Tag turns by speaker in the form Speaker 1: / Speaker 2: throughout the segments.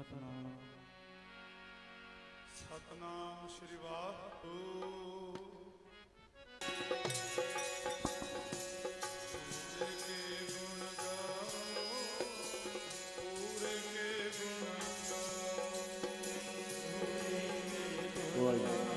Speaker 1: ਸਤਨਾਮ।
Speaker 2: ਸਤਨਾਮ ਸ੍ਰੀ ਵਾਹਿਗੁਰੂ। ਪੂਰੇ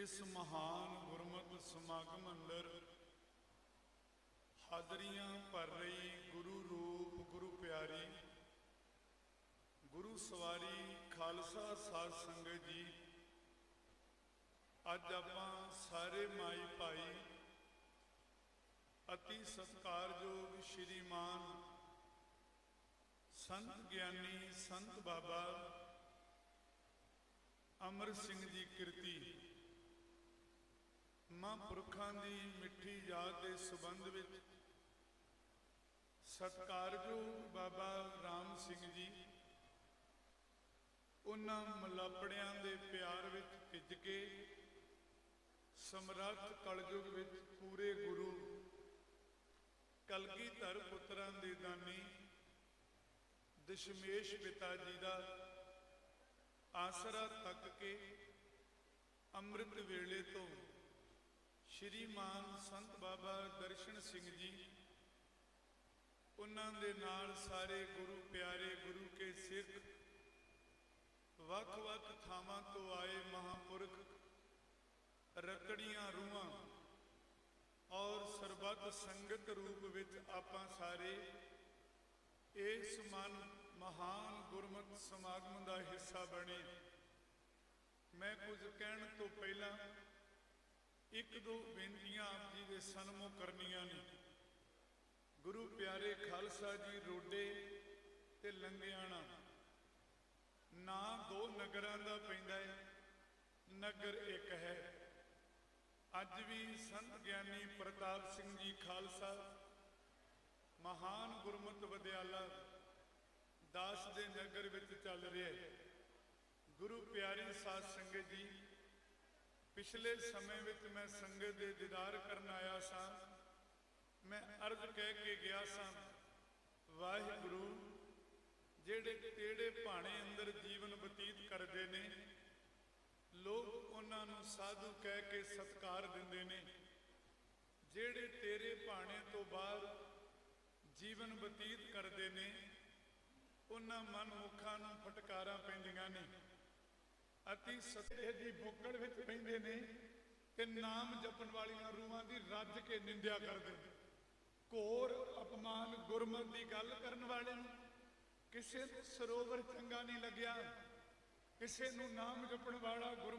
Speaker 2: ਇਸ ਮਹਾਨ ਗੁਰਮਤਿ ਸਮਾਗਮ ਅੰਦਰ ਹਾਜ਼ਰੀਆਂ ਭਰ ਰਹੀ ਗੁਰੂ ਰੂਪ, ਗੁਰੂ ਪਿਆਰੀ, ਗੁਰੂ ਸਵਾਰੀ ਖਾਲਸਾ ਸਾਧ ਸੰਗਤ ਜੀ। ਅੱਜ ਆਪਾਂ ਸਾਰੇ ਮਾਈ ਭਾਈ ਅਤੀ ਸਤਕਾਰਯੋਗ ਸ਼੍ਰੀਮਾਨ ਸੰਤ ਗਿਆਨੀ, ਸੰਤ ਬਾਬਾ ਅਮਰ ਸਿੰਘ ਜੀ ਕਿਰਤੀ ਮਹਾਂਪੁਰਖਾਂ ਦੀ ਮਿੱਠੀ ਯਾਦ ਦੇ ਸਬੰਧ ਵਿੱਚ ਸਤਿਕਾਰਯੋਗ ਬਾਬਾ ਰਾਮ ਸਿੰਘ ਜੀ, ਉਹਨਾਂ ਮਲਾਪੜਿਆਂ ਦੇ ਪਿਆਰ ਵਿੱਚ ਭਿੱਜ ਕੇ ਸਮਰੱਥ ਕਲਯੁਗ ਵਿੱਚ ਪੂਰੇ ਗੁਰੂ ਕਲਗੀਧਰ ਪੁੱਤਰਾਂ ਦੇ ਦਾਨੀ ਦਸ਼ਮੇਸ਼ ਪਿਤਾ ਜੀ ਦਾ ਆਸਰਾ ਤੱਕ ਕੇ ਅੰਮ੍ਰਿਤ ਵੇਲੇ ਤੋਂ ਸ਼੍ਰੀਮਾਨ ਸੰਤ ਬਾਬਾ ਦਰਸ਼ਨ ਸਿੰਘ ਜੀ, ਉਹਨਾਂ ਦੇ ਨਾਲ ਸਾਰੇ ਗੁਰੂ ਪਿਆਰੇ ਗੁਰੂ ਕੇ ਸਿੱਖ ਵੱਖ-ਵੱਖ ਥਾਵਾਂ ਤੋਂ ਆਏ ਮਹਾਪੁਰਖ ਰਕੜੀਆਂ ਰੂਹਾਂ ਔਰ ਸਰਬੱਤ ਸੰਗਤ ਰੂਪ ਵਿੱਚ ਆਪਾਂ ਸਾਰੇ ਇਸ ਮਨ ਮਹਾਨ ਗੁਰਮਤਿ ਸਮਾਗਮ ਦਾ ਹਿੱਸਾ ਬਣੇ। ਮੈਂ ਕੁਝ ਕਹਿਣ ਤੋਂ ਪਹਿਲਾਂ ਇੱਕ ਦੋ ਬੇਨਤੀਆਂ ਆਪ ਜੀ ਦੇ ਸਨਮੁਖ ਕਰਨੀਆਂ ਨੇ। ਗੁਰੂ ਪਿਆਰੇ ਖਾਲਸਾ ਜੀ ਰੋਡੇ ਤੇ ਲੰਗਿਆਣਾ। ਨਾ ਦੋ ਨਗਰਾਂ ਦਾ ਪੈਂਦਾ ਹੈ ਨਗਰ ਇੱਕ ਹੈ। ਅੱਜ ਵੀ ਸੰਤ ਗਿਆਨੀ ਪ੍ਰਤਾਪ ਸਿੰਘ ਜੀ ਖਾਲਸਾ, ਮਹਾਨ ਗੁਰਮਤਿ ਵਿਦਿਆਲਾ ਦਾਸ ਦੇ ਨਗਰ ਵਿੱਚ ਚੱਲ ਰਿਹਾ ਹੈ ਗੁਰੂ ਪਿਆਰੀ ਸਾਧ ਸੰਗਤ ਜੀ ਪਿਛਲੇ ਸਮੇਂ ਵਿੱਚ ਮੈਂ ਸੰਗਤ ਦੇ ਦੀਦਾਰ ਕਰਨ ਆਇਆ ਸਾਂ। ਮੈਂ ਅਰਜ਼ ਕਹਿ ਕੇ ਗਿਆ ਸਾਂ, ਵਾਹਿਗੁਰੂ, ਜਿਹੜੇ ਤੇੜੇ ਭਾਣੇ ਅੰਦਰ ਜੀਵਨ ਬਤੀਤ ਕਰਦੇ ਨੇ, ਲੋਕ ਉਹਨਾਂ ਨੂੰ ਸਾਧੂ ਕਹਿ ਕੇ ਸਤਕਾਰ ਦਿੰਦੇ ਨੇ। ਜਿਹੜੇ ਤੇਰੇ ਭਾਣੇ ਤੋਂ ਬਾਹਰ ਜੀਵਨ ਬਤੀਤ ਕਰਦੇ ਨੇ, ਉਹਨਾਂ ਮਨਮੁਖਾਂ ਨੂੰ ਫਟਕਾਰਾਂ ਪੈਂਦੀਆਂ ਨੇ। ਅਤੀ ਸਤੇ ਦੀ ਬੁੱਕੜ ਵਿੱਚ ਪੈਂਦੇ ਨੇ ਤੇ ਨਾਮ ਜਪਣ ਵਾਲੀਆਂ ਰੂਹਾਂ ਦੀ ਰੱਜ ਕੇ ਨਿੰਦਿਆ ਕਰਦੇ ਨੇ। ਘੋਰ ਅਪਮਾਨ ਗੁਰਮਤ ਦੀ ਗੱਲ ਕਰਨ ਵਾਲੇ ਨੂੰ ਕਿਸੇ ਨੂੰ ਸਰੋਵਰ ਚੰਗਾ ਨਹੀਂ ਲੱਗਿਆ, ਕਿਸੇ ਨੂੰ ਨਾਮ ਜਪਣ ਵਾਲਾ ਗੁਰਮਤਿ